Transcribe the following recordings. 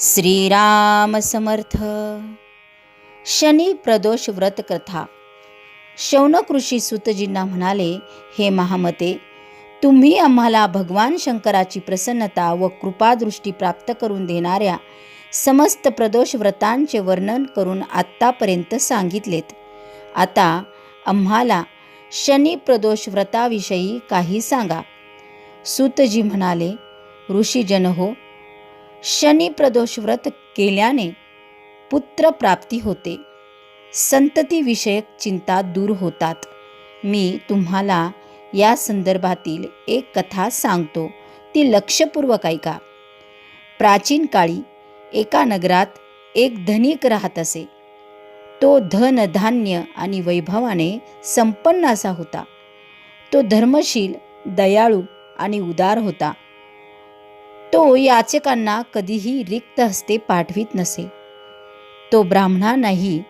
श्रीराम समर्थ। शनी प्रदोष व्रत कथा। शौनक ऋषी सुतजींना म्हणाले हे महामते तुम्ही आम्हाला भगवान शंकराची प्रसन्नता व कृपादृष्टी प्राप्त करून देणाऱ्या समस्त प्रदोष व्रतांचे वर्णन करून आत्तापर्यंत सांगितलेत. आता आम्हाला शनी प्रदोष व्रताविषयी काही सांगा. सुतजी म्हणाले ऋषीजन हो शनी प्रदोष व्रत केल्याने पुत्रप्राप्ती होते. संततीविषयक चिंता दूर होतात. मी तुम्हाला या संदर्भातील एक कथा सांगतो. ती लक्षपूर्वक ऐका. प्राचीन काळी एका नगरात एक धनिक राहत असे. तो धन धान्य आणि वैभवाने संपन्न असा होता. तो धर्मशील दयाळू आणि उदार होता. तो याचकांना कधीही रिक्त हस्ते पाठवित नसे. तो ब्राह्मणांनाही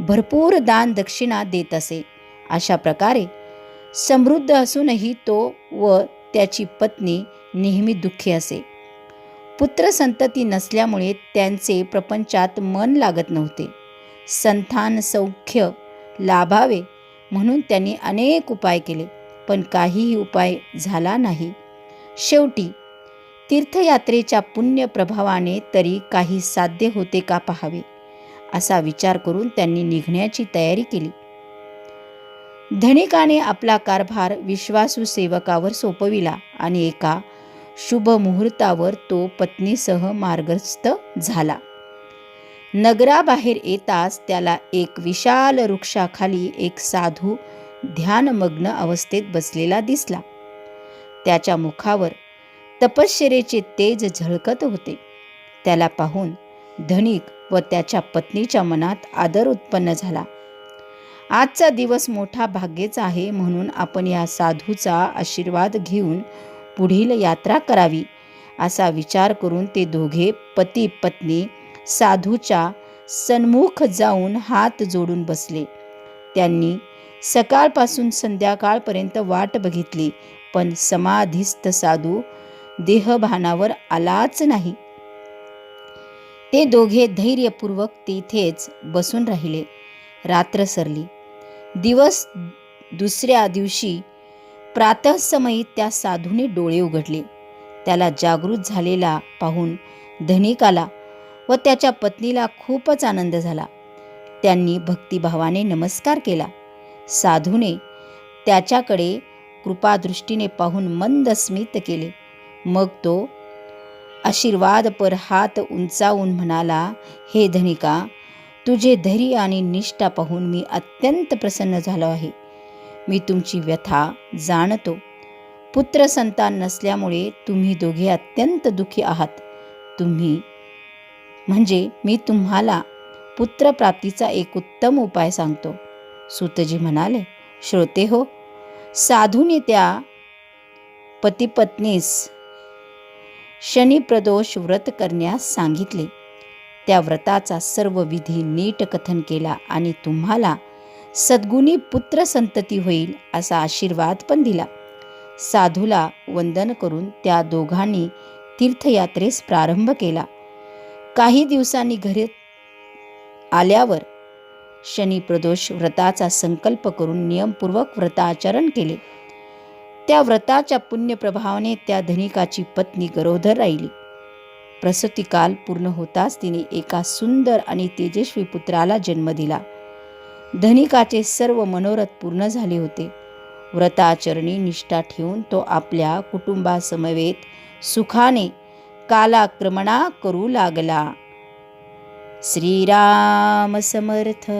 भरपूर दान दक्षिणा देत असे. अशा प्रकारे समृद्ध असूनही तो व त्याची पत्नी नेहमी दुःखी असे. पुत्र संतती नसल्यामुळे त्यांचे प्रपंचात मन लागत नव्हते. संतान सौख्य लाभावे म्हणून त्यांनी अनेक उपाय केले पण काहीही उपाय झाला नाही. शेवटी तीर्थयात्रेच्या पुण्य प्रभावाने तरी काही साध्य होते का पाहावे? असा विचार करून त्यांनी निघण्याची तयारी केली. धनिकाने आपला कारभार विश्वासू सेवकावर सोपविला आणि एका शुभ मुहूर्तावर तो पत्नीसह मार्गस्थ झाला. नगराबाहेर येताच त्याला एक विशाल वृक्षाखाली एक साधू ध्यानमग्न अवस्थेत बसलेला दिसला. त्याच्या मुखावर तपश्चरेचे तेज झळकत होते. त्याला पाहून धनिक व त्याच्या पत्नीच्या मनात आदर उत्पन्न झाला. आजचा दिवस मोठा भाग्येचा आहे म्हणून आपण या साधूचा आशीर्वाद घेऊन पुढील यात्रा करावी असा विचार करून ते दोघे पती पत्नी साधूच्या सन्मुख जाऊन हात जोडून बसले. त्यांनी सकाळपासून संध्याकाळपर्यंत वाट बघितली पण समाधीस्थ साधू देहभानावर आलाच नाही. ते दोघे धैर्यपूर्वक तिथेच बसून राहिले. रात्र सरली. दिवस दुसऱ्या दिवशी प्रातःसमयी त्या साधूने डोळे उघडले. त्याला जागृत झालेला पाहून धनिकाला व त्याच्या पत्नीला खूपच आनंद झाला. त्यांनी भक्तिभावाने नमस्कार केला. साधूने त्याच्याकडे कृपादृष्टीने पाहून मंद स्मित केले. मग तो आशीर्वादपर हात उंचावून म्हणाला हे धनिका तुझे धैर्य आणि निष्ठा पाहून मी अत्यंत प्रसन्न झालो आहे. मी तुमची व्यथा जाणतो. पुत्र संतान नसल्यामुळे तुम्ही दोघे अत्यंत दुःखी आहात. तुम्ही म्हणजे मी तुम्हाला पुत्रप्राप्तीचा एक उत्तम उपाय सांगतो. सुतजी म्हणाले श्रोते हो साधूने त्या पतिपत्नीस शनिप्रदोष व्रत करण्यास सांगितले. त्या व्रताचा सर्व विधी नीट कथन केला आणि तुम्हाला सद्गुणी पुत्र संतती होईल असा आशीर्वाद पण दिला. साधूला वंदन करून त्या दोघांनी तीर्थयात्रेस प्रारंभ केला. काही दिवसांनी घरी आल्यावर शनिप्रदोष व्रताचा संकल्प करून नियमपूर्वक व्रताचरण केले. त्या व्रताच्या पुण्यप्रभावाने त्या धनिकाची पत्नी गरोदर राहिली. प्रसूतिकाल पूर्ण होताच तिने एका सुंदर आणि तेजस्वी पुत्राला जन्म दिला. धनिकाचे सर्व मनोरथ पूर्ण झाले होते. व्रताचरणी निष्ठा ठेवून तो आपल्या कुटुंबासमवेत सुखाने कालाक्रमणा करू लागला. श्रीराम समर्थ!